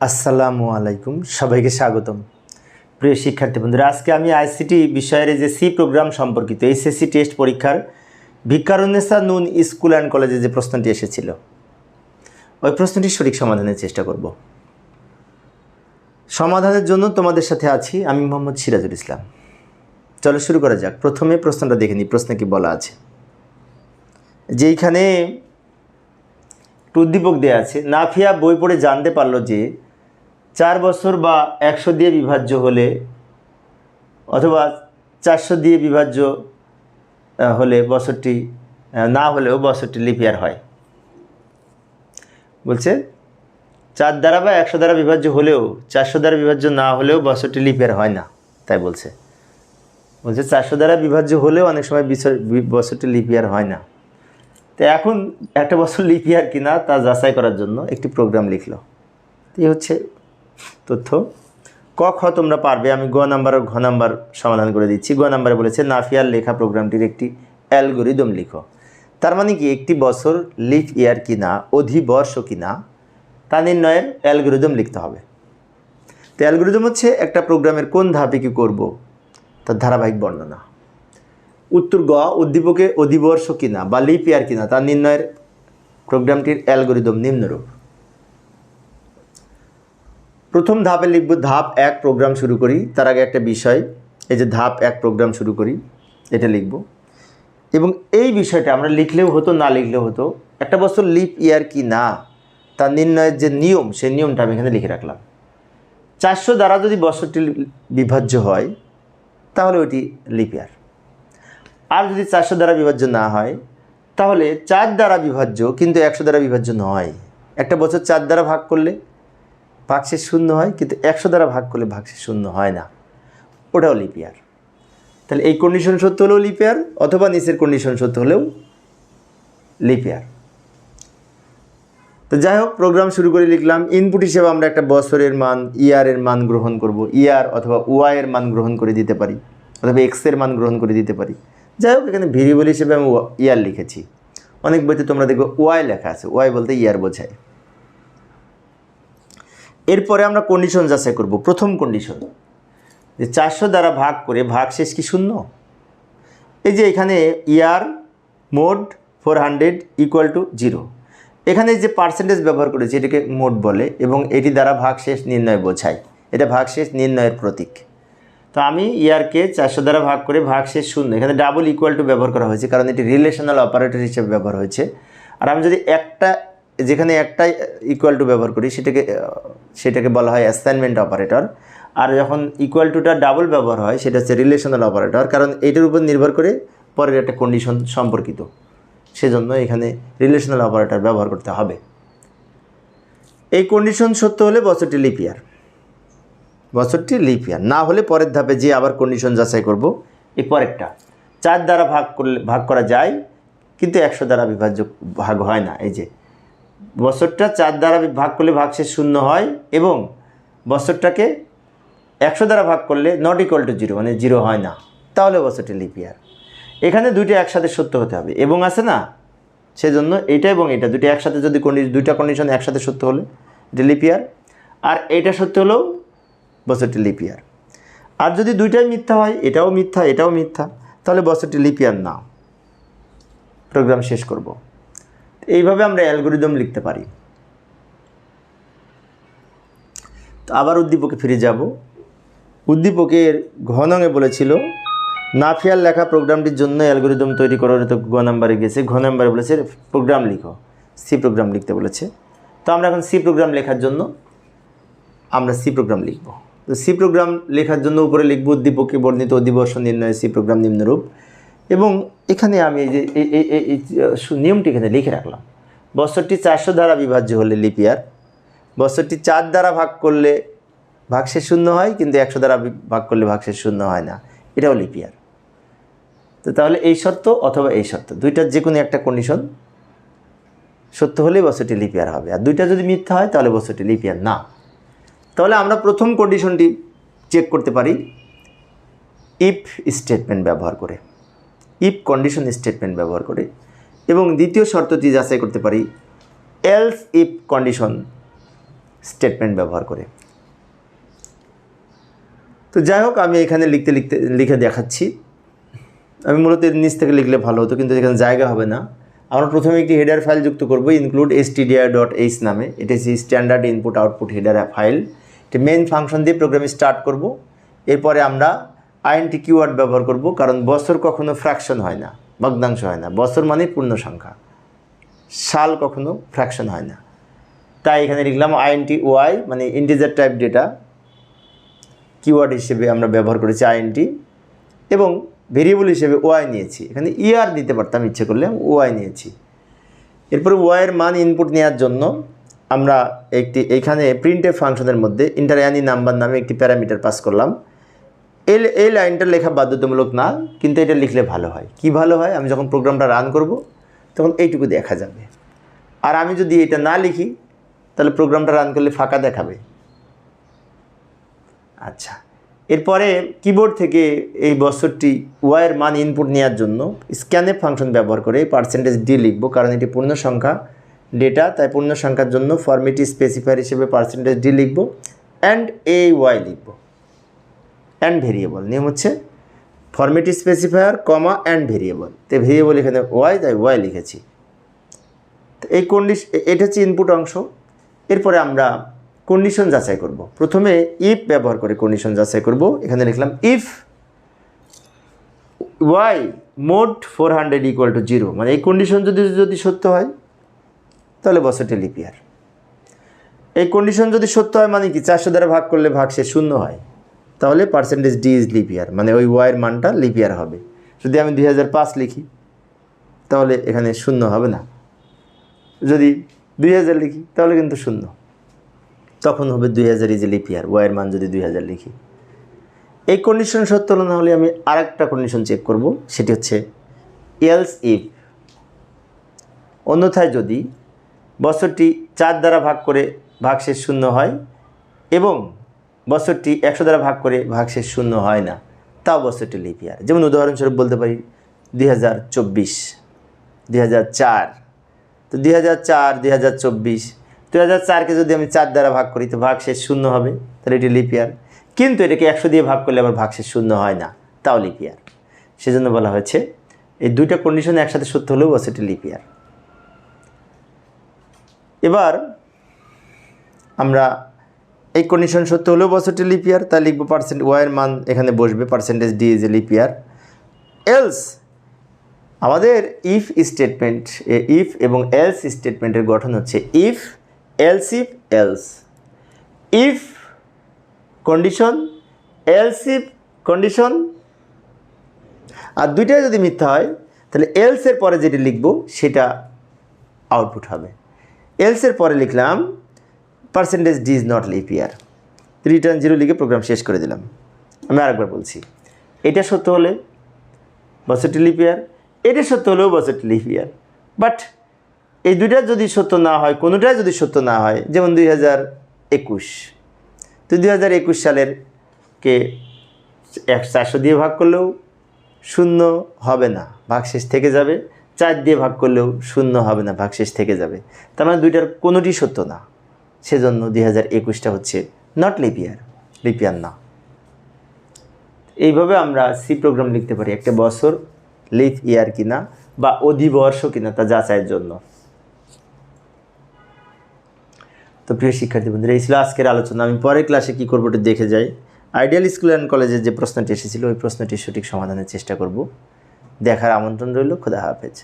আসসালামু আলাইকুম, সবাইকে স্বাগতম। প্রিয় শিক্ষার্থী বন্ধুরা, আজকে আমি আইসিটি বিষয়ের যে সি প্রোগ্রাম সম্পর্কিত এইচএসসি টেস্ট পরীক্ষার ভিক্ষারুন্নেসা নুন স্কুল অ্যান্ড কলেজে যে প্রশ্নটি এসেছিল, ওই প্রশ্নটির সঠিক সমাধানের চেষ্টা করব। সমাধানের জন্য তোমাদের সাথে আছি আমি মোহাম্মদ সিরাজুল ইসলাম। চলো শুরু করা যাক। প্রথমে প্রশ্নটা দেখে নিই, প্রশ্নে কি বলা আছে। যেইখানে একটু উদ্দীপক দেওয়া আছে, নাফিয়া বই পড়ে জানতে পারল যে চার বছর বা একশো দিয়ে বিভাজ্য হলে অথবা চারশো দিয়ে বিভাজ্য হলে বছরটি না হলেও বছরটি লিপিয়ার হয়। বলছে, চার দ্বারা বা একশো দ্বারা বিভাজ্য হলেও, চারশো দ্বারা বিভাজ্য না হলেও বছরটি লিপিয়ার হয় না, তাই বলছে। বলছে, চারশো দ্বারা বিভাজ্য হলেও অনেক সময় বছরটি লিপিয়ার হয় না। তো এখন একটা বছর লিপিয়ার কিনা তা যাচাই করার জন্য একটি প্রোগ্রাম লিখলো। এই হচ্ছে তথ্য। ক, খ তোমরা পারবে। আমি গ নাম্বার ও ঘ নাম্বার সমাধান করে দিচ্ছি। গ নাম্বারে বলেছে, নাফিয়ার লেখা প্রোগ্রামটির একটি অ্যালগোরিদম লিখো। তার মানে কি, একটি বছর লিপ ইয়ার কিনা, অধিবর্ষ কিনা, তা নির্ণয়ের অ্যালগোরিদম লিখতে হবে। তো অ্যালগোরিদম হচ্ছে একটা প্রোগ্রামের কোন ধাপে কী করব, তার ধারাবাহিক বর্ণনা। উত্তর গ, উদ্দীপকে অধিবর্ষ কিনা বা লিপ ইয়ার কিনা, তা নির্ণয়ের প্রোগ্রামটির অ্যালগোরিদম নিম্নরূপ। প্রথম ধাপে লিখব ধাপ এক প্রোগ্রাম শুরু করি। তার আগে একটা বিষয়, এই যে ধাপ এক প্রোগ্রাম শুরু করি, এটা লিখব। এবং এই বিষয়টা আমরা লিখলেও হতো, না লিখলেও হতো, একটা বছর লিপ ইয়ার কি না, তার নির্ণয়ের যে নিয়ম, সেই নিয়মটা আমি এখানে লিখে রাখলাম। চারশো দ্বারা যদি বছরটি বিভাজ্য হয়, তাহলে ওইটি লিপ ইয়ার। আর যদি চারশো দ্বারা বিভাজ্য না হয়, তাহলে চার দ্বারা বিভাজ্য, কিন্তু একশো দ্বারা বিভাজ্য নয়। একটা বছর চার দ্বারা ভাগ করলে ভাগশেষ শূন্য হয়, কিন্তু একশো দ্বারা ভাগ করলে ভাগশেষ শূন্য হয় না। ওটাও লিপিয়ার তাহলে এই কন্ডিশন সত্য হলেও লিপিয়ার অথবা নিচের কন্ডিশন সত্য হলেও লিপিয়ার তো যাই হোক প্রোগ্রাম শুরু করে লিখলাম। ইনপুট হিসেবে আমরা একটা বছরের মান ইয়ারের মান গ্রহণ করব। ইয়ার অথবা ওয়াই এর মান গ্রহণ করে দিতে পারি, অথবা এক্সের মান গ্রহণ করে দিতে পারি। যাই হোক, এখানে ভেরিয়েবল হিসেবে আমি ইয়ার লিখেছি। অনেক বইতে তোমরা দেখবে ওয়াই লেখা আছে। ওয়াই বলতে ইয়ার বোঝায়। এরপরে আমরা কন্ডিশন যাচাই করব। প্রথম কন্ডিশন যে চারশো দ্বারা ভাগ করে ভাগ শেষ কি শূন্য? এই যে এখানে year mod four hundred equal to zero এখানে যে পার্সেন্টেজ ব্যবহার করেছি, এটাকে মোড বলে, এবং এটি দ্বারা ভাগ শেষ নির্ণয় বোঝায়। এটা ভাগ শেষ নির্ণয়ের প্রতীক। তো আমি ইয়ারকে চারশো দ্বারা ভাগ করে ভাগ শেষ শূন্য, এখানে ডাবল ইকুয়াল টু ব্যবহার করা হয়েছে, কারণ এটি রিলেশনাল অপারেটর হিসেবে ব্যবহার হয়েছে। আর আমি যদি একটা যেখানে একটাই ইকুয়াল টু ব্যবহার করি, সেটাকে সেটাকে বলা হয় অ্যাসাইনমেন্ট অপারেটর আর যখন ইকুয়াল টুটা ডাবল ব্যবহার হয়, সেটা হচ্ছে রিলেশনাল অপারেটর কারণ এটার উপর নির্ভর করে পরের একটা কন্ডিশন সম্পর্কিত। সেজন্য এখানে রিলেশনাল অপারেটর ব্যবহার করতে হবে। এই কন্ডিশন সত্য হলে বছরটি লিপিয়ার বছরটি লিপিয়ার না হলে পরের ধাপে যে আবার কন্ডিশন যাচাই করব এই পরেরটা। চার দ্বারা ভাগ করলে, ভাগ করা যায়, কিন্তু একশো দ্বারা বিভাজ্য ভাগ হয় না। এই যে বছরটা চার দ্বারা ভাগ করলে ভাগশেষ শূন্য হয় এবং বছরটাকে একশো দ্বারা ভাগ করলে নট ইকুয়াল টু জিরো মানে জিরো হয় না। তাহলে বছরটি লিপিয়ার এখানে দুইটা একসাথে সত্য হতে হবে। এবং আছে না, সেজন্য এটা এবং এটা দুটো একসাথে যদি কন্ডিশন দুইটা কন্ডিশন একসাথে সত্য হলে এটা লিপিয়ার আর এটা সত্য হলেও বছরটি লিপিয়ার আর যদি দুইটাই মিথ্যা হয়, এটাও মিথ্যা এটাও মিথ্যা, তাহলে বছরটি লিপিয়ার না। প্রোগ্রাম শেষ করব। এইভাবে আমরা অ্যালগোরিদম লিখতে পারি। তো আবার উদ্দীপকে ফিরে যাব। উদ্দীপকের ঘনঙে বলেছিল, নাফিয়ার লেখা প্রোগ্রামটির জন্য অ্যালগোরিদম তৈরি করার তো গ নাম্বারে গেছে ঘ নাম্বারে বলেছে, প্রোগ্রাম লিখো। সি প্রোগ্রাম লিখতে বলেছে। তো আমরা এখন সি প্রোগ্রাম লেখার জন্য আমরা সি প্রোগ্রাম লিখব। তো সি প্রোগ্রাম লেখার জন্য উপরে লিখব উদ্দীপকে বর্ণিত অধিবর্ষ নির্ণয় সি প্রোগ্রাম নিম্নরূপ। এবং এখানে আমি এই যে নিয়মটি এখানে লিখে রাখলাম। বছরটি চারশো দ্বারা বিভাজ্য হলে লিপিয়ার বছরটি চার দ্বারা ভাগ করলে ভাগশেষ শূন্য হয়, কিন্তু একশো দ্বারা ভাগ করলে ভাগশেষ শূন্য হয় না। এটাও লিপিয়ার তো তাহলে এই শর্ত অথবা এই শর্ত দুইটার যে কোনো একটা কন্ডিশন সত্য হলেই বছরটি লিপিয়ার হবে। আর দুইটা যদি মিথ্যা হয়, তাহলে বছরটি লিপিয়ার না। তাহলে আমরা প্রথম কন্ডিশনটি চেক করতে পারি। ইফ স্টেটমেন্ট ব্যবহার করে। ইফ কন্ডিশন স্টেটমেন্ট ব্যবহার করে। এবং দ্বিতীয় শর্তটি যাচাই করতে পারি এলস ইফ কন্ডিশন স্টেটমেন্ট ব্যবহার করে। তো যাই হোক, আমি এখানে লিখতে লিখতে, লিখে দেখাচ্ছি। আমি মূলত নিচ থেকে লিখলে ভালো হতো, কিন্তু এখানে জায়গা হবে না। আমরা প্রথমে একটি হেডার ফাইল যুক্ত করব ইনক্লুড এস ডট এইচ নামে। এটা হচ্ছে standard input output header file এটি মেইন ফাংশন দিয়ে প্রোগ্রাম স্টার্ট করব। এরপরে আমরা আইএনটি কিওয়ার্ড ব্যবহার করব, কারণ বছর কখনো ফ্র্যাকশন হয় না, ভগ্নাংশ হয় না। বছর মানে পূর্ণ সংখ্যা। সাল কখনো ফ্র্যাকশন হয় না। তাই এখানে লিখলাম আইএনটি ওয়াই মানে ইন্টিজার টাইপ ডেটা, কিওয়ার্ড হিসেবে আমরা ব্যবহার করেছি আইএনটি, এবং ভেরিয়েবল হিসেবে ওয়াই নিয়েছি। এখানে ইআর দিতে পারতাম ইচ্ছে করলে ওয়াই নিয়েছি। এরপরে ওয়াইয়ের মান ইনপুট নেওয়ার জন্য আমরা একটি, এখানে প্রিন্টের ফাংশনের মধ্যে ইন্টার অ্যানি নাম্বার নামে একটি প্যারামিটার পাস করলাম। এই এই লাইনটা লেখা বাধ্যতামূলক না, কিন্তু এটা লিখলে ভালো হয়। কি ভালো হয়? আমি যখন প্রোগ্রামটা রান করব, তখন এইটুকু দেখা যাবে। আর আমি যদি এটা না লিখি, তাহলে প্রোগ্রামটা রান করলে ফাঁকা দেখাবে। আচ্ছা। এরপরে কিবোর্ড থেকে এই বছরটি ওয়াইয়ের মান ইনপুট নেওয়ার জন্য স্ক্যানএফ ফাংশন ব্যবহার করে পার্সেন্টেজ ডি লিখব, কারণ এটি পূর্ণ সংখ্যা ডেটা তাই পূর্ণ সংখ্যার জন্য ফর্মেটি স্পেসিফায়ার হিসেবে পার্সেন্টেজ ডি লিখব অ্যান্ড এ ওয়াই লিখব। অ্যান্ড ভেরিয়েবল নিয়ম হচ্ছে format specifier comma and variable তো ভেরিয়েবল এখানে ওয়াই তাই ওয়াই লিখেছি। তো এই কন্ডিশন এটা হচ্ছে ইনপুট অংশ। এরপরে আমরা কন্ডিশন যাচাই করব। প্রথমে ইফ ব্যবহার করে কন্ডিশন যাচাই করব। এখানে লিখলাম if Y mod four hundred equal to zero মানে এই কন্ডিশন যদি যদি সত্য হয়, তাহলে বছরটি লিপিয়ার এই কন্ডিশন যদি সত্য হয় মানে কি? চারশো দ্বারা ভাগ করলে ভাগ সে শূন্য হয়। তাহলে পার্সেন্টেজ ডি ইজ লিপিয়ার মানে ওই ওয়াইয়ের মানটা লিপিয়ার হবে। যদি আমি দুই হাজার পাঁচ লিখি, তাহলে এখানে শূন্য হবে না। যদি দুই হাজার লিখি, তাহলে কিন্তু শূন্য। তখন হবে দুই হাজার ইজ লিপিয়ার ওয়াইয়ের মান যদি দুই হাজার লিখি। এই কন্ডিশন সত্য না হলে আমি আরেকটা কন্ডিশন চেক করব, সেটি হচ্ছে এলস ইফ অন্যথায় যদি বছরটি চার দ্বারা ভাগ করে ভাগ ভাগশেষ শূন্য হয়, এবং বছরটি একশো দ্বারা ভাগ করে ভাগ শেষ শূন্য হয় না। তাও বছরটি লিপিয়ার যেমন উদাহরণস্বরূপ বলতে পারি, দুই হাজার চব্বিশ, দুই হাজার চার। তো দুই হাজার চার, দুই হাজার চব্বিশ, দুই হাজার চারকে যদি আমি চার দ্বারা ভাগ করি, তো ভাগ শেষ শূন্য হবে। তাহলে এটি লিপিয়ার কিন্তু এটাকে একশো দিয়ে ভাগ করলে আবার ভাগ শেষ শূন্য হয় না। তাও লিপিয়ার সেজন্য বলা হয়েছে, এই দুইটা কন্ডিশন একসাথে সত্য হলেও বছরটি লিপিয়ার এবার আমরা এই কন্ডিশন সত্য হলেও বছরটি লিপিয়ার তা লিখব পার্সেন্ট ওয়াইয়ের মান, এখানে বসবে percentage D is a leap year else আমাদের ইফ স্টেটমেন্ট ইফ এবং এলস স্টেটমেন্টের গঠন হচ্ছে if else if else if condition else if condition আর দুইটাই যদি মিথ্যা হয়, তাহলে এলসের পরে যেটি লিখব, সেটা আউটপুট হবে। এলসের পরে লিখলাম percentage D is not leap year return zero লিখে প্রোগ্রাম শেষ করে দিলাম। আমি আরেকবার বলছি, এটা সত্য হলে বছরটি লিপিয়ার এটা সত্য হলেও বছরটি লিপিয়ার বাট এই দুইটা যদি সত্য না হয় কোনোটাই যদি সত্য না হয়, যেমন দুই হাজার একুশ, তো দুই হাজার একুশ সালের কে এক চারশো দিয়ে ভাগ করলেও শূন্য হবে না ভাগশেষ থেকে যাবে। চার দিয়ে ভাগ করলেও শূন্য হবে না ভাগশেষ থেকে যাবে। তার মানে দুইটার কোনোটি সত্য না। সেজন্য দুই হাজার একুশটা হচ্ছে নট লিপিয়ার লিপিয়ার না। এইভাবে আমরা সি প্রোগ্রাম লিখতে পারি, একটা বছর লিপ ইয়ার কিনা বা অধিবর্ষ কিনা তা যাচাইয়ের জন্য। তো প্রিয় শিক্ষার্থী বন্ধুরা, এই ছিল আজকের আলোচনা। আমি পরের ক্লাসে কী করব একটু দেখে যাই। আইডিয়াল স্কুল অ্যান্ড কলেজের যে প্রশ্নটি এসেছিল, ওই প্রশ্নটির সঠিক সমাধানের চেষ্টা করব। দেখার আমন্ত্রণ রইল, খোদা হাফেজ।